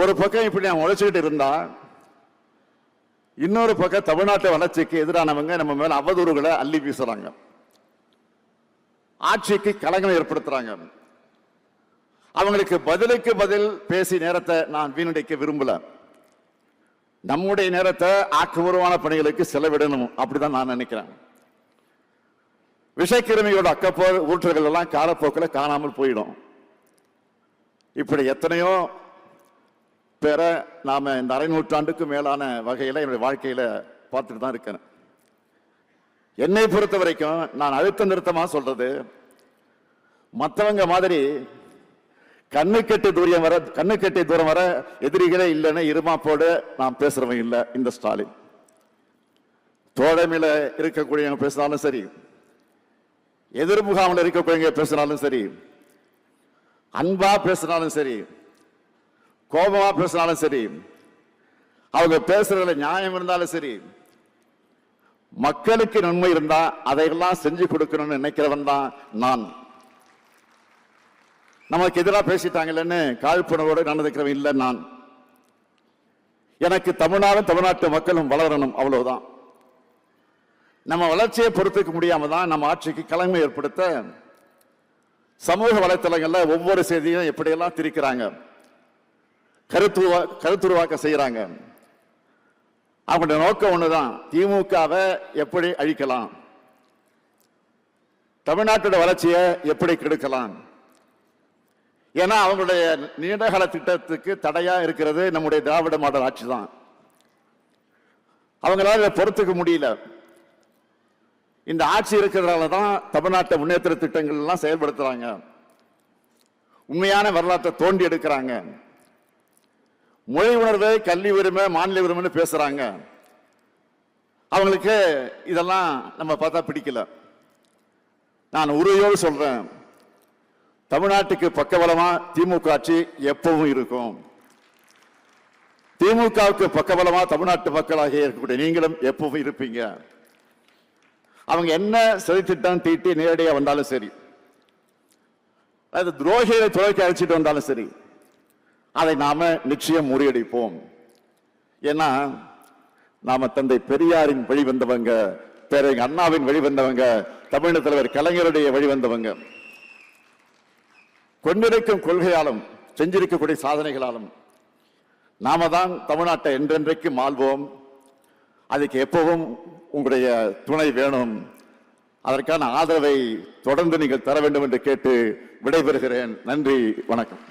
ஒரு பக்கம் இப்படி நான் உழைச்சிக்கிட்டு இருந்தா இன்னொரு பக்கம் தமிழ்நாட்டு வளர்ச்சிக்கு எதிரானவங்க நம்ம மேல அவதூறுகளை அள்ளி வீசுறாங்க. ஆட்சிக்கு கலகம் ஏற்படுத்துறாங்க. அவங்களுக்கு பதிலுக்கு பதில் பேசி நேரத்தை நான் வீணடிக்க விரும்பல. நம்முடைய நேரத்தை ஆக்கப்பூர்வமான பணிகளுக்கு செலவிடணும் அப்படிதான் நான் நினைக்கிறேன். விஷக்கிருமியோட அக்கப்போர் ஊற்றுகள் எல்லாம் காலப்போக்கில் காணாமல் போயிடும். இப்படி எத்தனையோ பெற நாம இந்த அரை நூற்றாண்டுக்கு மேலான வகையில என்னுடைய வாழ்க்கையில பார்த்துட்டு தான் இருக்கேன். என்னை பொறுத்த வரைக்கும் நான் அழுத்த நிறுத்தமா சொல்றது மற்றவங்க மாதிரி கண்ணு தூரம் வர கண்ணுக்கெட்டி தூரம் வர எதிரிகளே இல்லைன்னு இருமாப்போடு நான் பேசுறவன் இல்லை இந்த ஸ்டாலின். தோழமையில் இருக்கக்கூடியவங்க பேசினாலும் சரி எதிர்முகாமில் இருக்கக்கூடியவங்க பேசினாலும் சரி அன்பா பேசினாலும் சரி கோபமாக பேசினாலும் சரி அவங்க பேசுறதுல நியாயம் இருந்தாலும் சரி மக்களுக்கு நன்மை இருந்தா அதையெல்லாம் செஞ்சு கொடுக்கணும்னு நினைக்கிறவன் தான் நான். நமக்கு எதிராக பேசிட்டாங்கல்லன்னு காழ்ப்புணர்வோடு நடந்துக்கிறவன் இல்லை நான். எனக்கு தமிழ்நாடும் தமிழ்நாட்டு மக்களும் வளரணும் அவ்வளவுதான். நம்ம வளர்ச்சியை பொறுத்துக்க முடியாம தான் நம்ம ஆட்சிக்கு கலமை ஏற்படுத்த சமூக வலைத்தளங்களில் ஒவ்வொரு செய்தியும் எப்படியெல்லாம் திரிக்கிறாங்க. கருத்துருவா கருத்துருவாக்க செய்கிறாங்க அவங்களுடைய நோக்கம் ஒன்று தான் திமுகவை எப்படி அழிக்கலாம்? தமிழ்நாட்டோட வளர்ச்சியை எப்படி கெடுக்கலாம்? ஏன்னா அவங்களுடைய நீண்டகால திட்டத்துக்கு தடையாக இருக்கிறது நம்முடைய திராவிட மாடல் ஆட்சி தான் அவங்களால இதை பொறுத்துக்க முடியல. இந்த ஆட்சி இருக்கிறதால தான் தமிழ்நாட்டை முன்னேற்ற திட்டங்கள்லாம் செயல்படுத்துகிறாங்க உண்மையான வரலாற்றை தோண்டி எடுக்கிறாங்க. மொழி உணர்வு கல்வி உரிமை மாநில உரிமைன்னு பேசுறாங்க. அவங்களுக்கு இதெல்லாம் நம்ம பார்த்தா பிடிக்கல. நான் உறுதியோடு சொல்றேன். தமிழ்நாட்டுக்கு பக்கபலமா திமுக ஆட்சி எப்பவும் இருக்கும். திமுகவுக்கு பக்கபலமா தமிழ்நாட்டு மக்களாக இருக்கக்கூடிய நீங்களும் எப்பவும் இருப்பீங்க. அவங்க என்ன திட்டம் தீட்டி நேரடியாக வந்தாலும் சரி. அது துரோகிகளை துறைக்கு அழைச்சிட்டு வந்தாலும் சரி. அதை நாம நிச்சயம் முறியடிப்போம். ஏன்னா நாம தந்தை பெரியாரின் வழி வந்தவங்க பேரங்க அண்ணாவின் வழி வந்தவங்க தமிழக தலைவர் கலைஞருடைய வழி வந்தவங்க. கொண்டிருக்கும் கொள்கையாலும் செஞ்சிருக்கக்கூடிய சாதனைகளாலும் நாம தான் தமிழ்நாட்டை என்றென்றைக்கு மாள்வோம். அதுக்கு எப்பவும் உங்களுடைய துணை வேணும். அதற்கான ஆதரவை தொடர்ந்து நீங்கள் தர வேண்டும் என்று கேட்டு விடைபெறுகிறேன். நன்றி வணக்கம்.